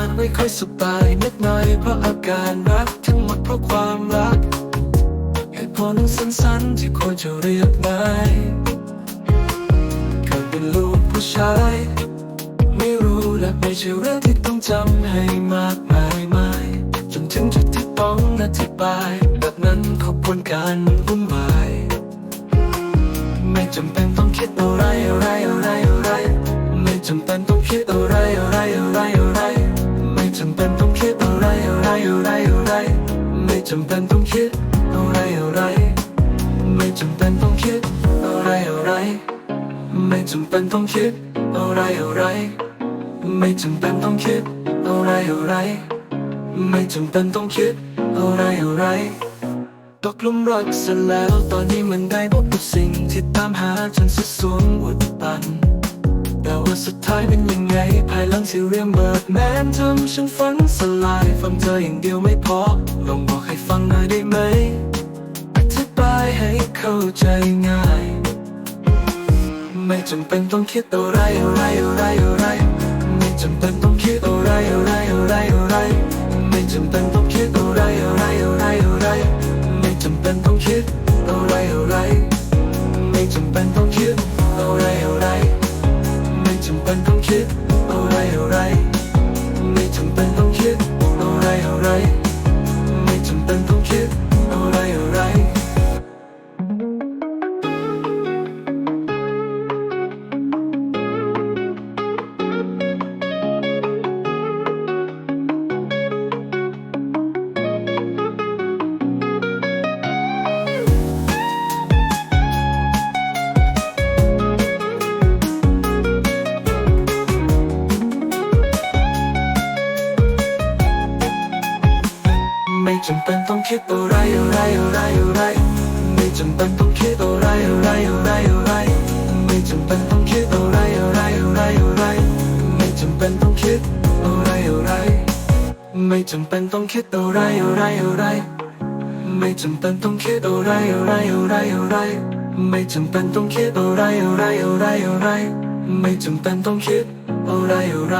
านไม่ค่อยสบายนิดหน่อยเพราะอาการรักทั้งหมดเพราะความรัก เหตุผลสั้นๆที่ควรจะเรียกนายเกิดเป็นลูกผู้ชาย ไม่รู้และไม่ใช่เรื่องที่ต้องจำให้มากมายมายจนถึงจุดที่ต้องอธิบาย แบบนั้นขอบวนการวุ่นวายไม่จำเป็นต้องคิดอะไรอะไรอะไรอะไร จำเป็นต้องคิดอะไรอะไรอะไรอะไร ไม่จำเป็นต้องคิดอะไรอะไรอะไรอะไร ไม่จำเป็นต้องคิดอะไรอะไร ไม่จำเป็นต้องคิดอะไรอะไร ไม่จำเป็นต้องคิดอะไรอะไร ไม่จำเป็นต้องคิดอะไรอะไร ไม่จำเป็นต้องคิดอะไรอะไรตกลุมรักเสร็จแล้วตอนนี้มันได้พบกับสิ่งที่ตามหาจนสุดสวงอุดตัน ว่าสุดท้ายเป็นยังไง ภายหลังที่เรียมเบิดแมนทำฉันฝันสลาย ฟังเธออย่างเดียวไม่พอ ลองบอกให้ฟังหน่อยได้ไหมอธิบายให้เข้าใจง่าย ไม่จำเป็นต้องคิดอะไรอะไรอะไรอะไร ไม่จำเป็นต้องคิดอะไรอะไรอะไรอะไร ไม่จำเป็นต้องคิดอะไรอะไรอะไรอะไร ไม่จำเป็นต้องคิดอะไรอะไร ไม่จำเป็นต้อง จำเป็นต้องคิดอะไรอะไรอะไรอะไรไม่จำเป็นต้องคิดอะไรอะไรอะไรอะไรไม่จำเป็นต้องคิดอะไรอะไรอะไรอะไรไม่จำเป็นต้องคิดอะไรอะไรไม่จำเป็นต้องคิดอะไรอะไรอะไรไม่จำเป็นต้องคิดอะไรอะไรอะไรอะไรไม่จำเป็นต้องคิดอะไรอะไรอะไรอะไรไม่จำเป็นต้องคิดอะไรอะไร